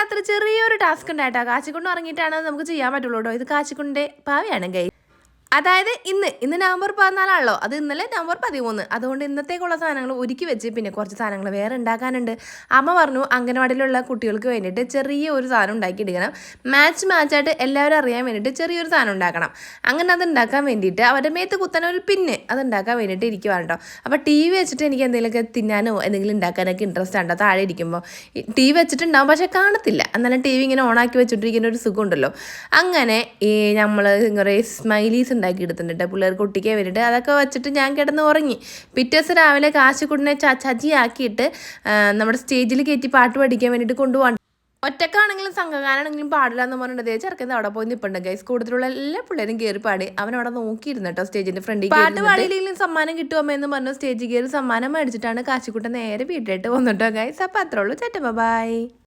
രാത്രി ചെറിയൊരു ടാസ്ക് ഉണ്ടായിട്ടാ. കാച്ചിക്കൊണ്ട് ഇറങ്ങിയിട്ടാണ് നമുക്ക് ചെയ്യാൻ പറ്റുള്ളൂ കേട്ടോ ഇത് കാച്ചിക്കൊണ്ടേ പാവയാണ് ഗൈ അതായത് ഇന്ന് ഇന്ന് നവംബർ പതിനാലാണല്ലോ. അത് ഇന്നലെ നവംബർ പതിമൂന്ന്. അതുകൊണ്ട് ഇന്നത്തേക്കുള്ള സാധനങ്ങൾ ഒരുക്കി വെച്ച് പിന്നെ കുറച്ച് സാധനങ്ങൾ വേറെ ഉണ്ടാക്കാനുണ്ട്. അമ്മ പറഞ്ഞു അംഗനവാടിയിലുള്ള കുട്ടികൾക്ക് വേണ്ടിയിട്ട് ചെറിയ ഒരു സാധനം ഉണ്ടാക്കിയെടുക്കണം. മാച്ച് മാച്ചായിട്ട് എല്ലാവരും അറിയാൻ വേണ്ടിയിട്ട് ചെറിയൊരു സാധനം ഉണ്ടാക്കണം. അങ്ങനെ അത് ഉണ്ടാക്കാൻ വേണ്ടിയിട്ട് അവരുടെ മേത്ത് കുത്താൻ ഒരു പിന്ന് അത് ഉണ്ടാക്കാൻ വേണ്ടിയിട്ട് ഇരിക്കുവാണ് കേട്ടോ അപ്പോൾ ടി വി വെച്ചിട്ട് എനിക്ക് എന്തെങ്കിലുമൊക്കെ തിന്നാനോ എന്തെങ്കിലും ഉണ്ടാക്കാനൊക്കെ ഇൻട്രസ്റ്റ് ഉണ്ടോ? താഴെ ഇരിക്കുമ്പോൾ ടി വി വെച്ചിട്ടുണ്ടാവും പക്ഷേ കാണത്തില്ല. എന്നാലും ടി വി ഇങ്ങനെ ഓണാക്കി വെച്ചിട്ടിരിക്കുന്ന ഒരു സുഖമുണ്ടല്ലോ അങ്ങനെ ഈ നമ്മൾ കുറേ സ്മൈലീസ് ഉണ്ടാക്കി എടുത്തിട്ടുണ്ട്. പിള്ളേർക്ക് ഒട്ടിക്കാൻ വേണ്ടിയിട്ട് അതൊക്കെ വെച്ചിട്ട് ഞാൻ കിടന്ന് ഉറങ്ങി. പിറ്റേ ദിവസം രാവിലെ കാശിക്കുടിനെ ചജിയാക്കിയിട്ട് നമ്മുടെ സ്റ്റേജിൽ കയറ്റി പാട്ട് പഠിക്കാൻ വേണ്ടിയിട്ട് കൊണ്ടുപോകാൻ ഒറ്റക്കാണെങ്കിലും സംഘകാരാണെങ്കിലും പാടില്ല എന്ന് പറഞ്ഞിട്ട് ചെറുക്കൻ അവിടെ പോയി നിൽപ്പുണ്ട് ഗൈസ് കൂടുതലുള്ള എല്ലാ പിള്ളേരും കയറി പാടി. അവൻ അവിടെ നോക്കിയിരുന്നു കേട്ടോ സ്റ്റേജിന്റെ ഫ്രണ്ടിൽ പാട്ട് പാടിയില്ലെങ്കിലും സമ്മാനം കിട്ടുമോ എന്ന് പറഞ്ഞു സ്റ്റേജിൽ കയറി സമ്മാനം മേടിച്ചിട്ടാണ് കാശിക്കുട്ടൻ നേരെ വീട്ടിലോട്ട് വന്നിട്ടോ ഗൈസ് അപ്പം അത്രേ ഉള്ളൂ. ചേട്ട ബൈ